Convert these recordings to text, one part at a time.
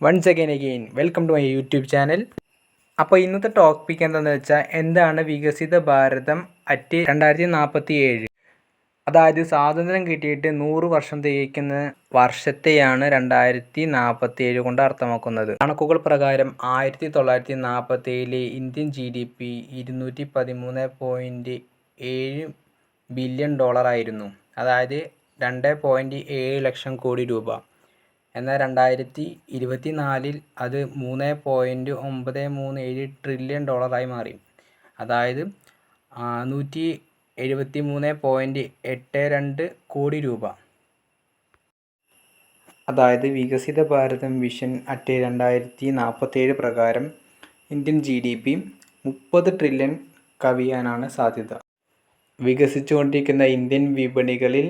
Once again again welcome to my YouTube channel അപ്പോൾ ഇന്നത്തെ topic എന്താണെന്ന് വെച്ചാൽ എന്താണ് വികസിത ഭാരതം അറ്റ് രണ്ടായിരത്തി നാൽപ്പത്തി ഏഴ് അതായത് സ്വാതന്ത്ര്യം കിട്ടിയിട്ട് നൂറ് വർഷം തികയ്ക്കുന്ന വർഷത്തെയാണ് രണ്ടായിരത്തി നാൽപ്പത്തി ഏഴ് കൊണ്ട് അർത്ഥമാക്കുന്നത്. കണക്കുകൾ പ്രകാരം ആയിരത്തി തൊള്ളായിരത്തി നാൽപ്പത്തി ഏഴിലെ ഇന്ത്യൻ ജി ഡി പി ഇരുന്നൂറ്റി പതിമൂന്ന് പോയിന്റ് ഏഴ് ബില്യൺ ഡോളറായിരുന്നു അതായത് രണ്ട് പോയിന്റ് ഏഴ് ലക്ഷം കോടി രൂപ. എന്നാൽ രണ്ടായിരത്തി ഇരുപത്തി നാലിൽ അത് മൂന്ന് പോയിന്റ് ഒമ്പത് മൂന്ന് ഏഴ് ട്രില്യൺ ഡോളറായി മാറി. അതായത് നൂറ്റി എഴുപത്തി മൂന്ന് പോയിന്റ് എട്ട് രണ്ട് കോടി രൂപ. അതായത് വികസിത ഭാരതം വിഷൻ അറ്റ് രണ്ടായിരത്തി നാൽപ്പത്തേഴ് പ്രകാരം ഇന്ത്യൻ ജി ഡി പി മുപ്പത് ട്രില്യൺ കവിയാനാണ് സാധ്യത. വികസിച്ചുകൊണ്ടിരിക്കുന്ന ഇന്ത്യൻ വിപണികളിൽ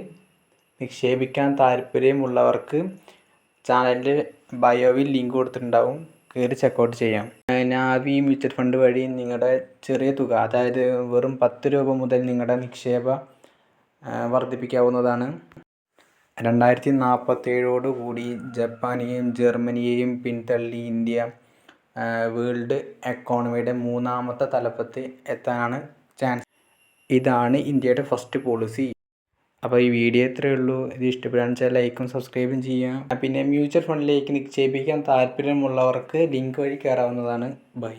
നിക്ഷേപിക്കാൻ താല്പര്യമുള്ളവർക്ക് ചാനലിന്റെ ബയോവിൽ ലിങ്ക് കൊടുത്തിട്ടുണ്ടാവും. കയറി ചെക്കൗട്ട് ചെയ്യാം. നാവി മ്യൂച്വൽ ഫണ്ട് വഴി നിങ്ങളുടെ ചെറിയ തുക അതായത് വെറും പത്ത് രൂപ മുതൽ നിങ്ങളുടെ നിക്ഷേപ വർദ്ധിപ്പിക്കാവുന്നതാണ്. രണ്ടായിരത്തി നാൽപ്പത്തേഴോട് കൂടി ജപ്പാനെയും ജർമ്മനിയെയും പിന്തള്ളി ഇന്ത്യ വേൾഡ് എക്കോണമിയുടെ മൂന്നാമത്തെ തലപ്പത്ത് എത്താനാണ് ചാൻസ് ഇതാണ് ഇന്ത്യയുടെ ഫസ്റ്റ് പോളിസി അപ്പോൾ ഈ വീഡിയോ ഇത്രയേ ഉള്ളൂ. ഇത് ഇഷ്ടപ്പെടുകയാണെന്ന് വെച്ചാൽ ലൈക്കും സബ്സ്ക്രൈബും ചെയ്യാം. പിന്നെ മ്യൂച്വൽ ഫണ്ടിലേക്ക് നിക്ഷേപിക്കാൻ താല്പര്യമുള്ളവർക്ക് ലിങ്ക് വഴി കയറാവുന്നതാണ്. ബൈ.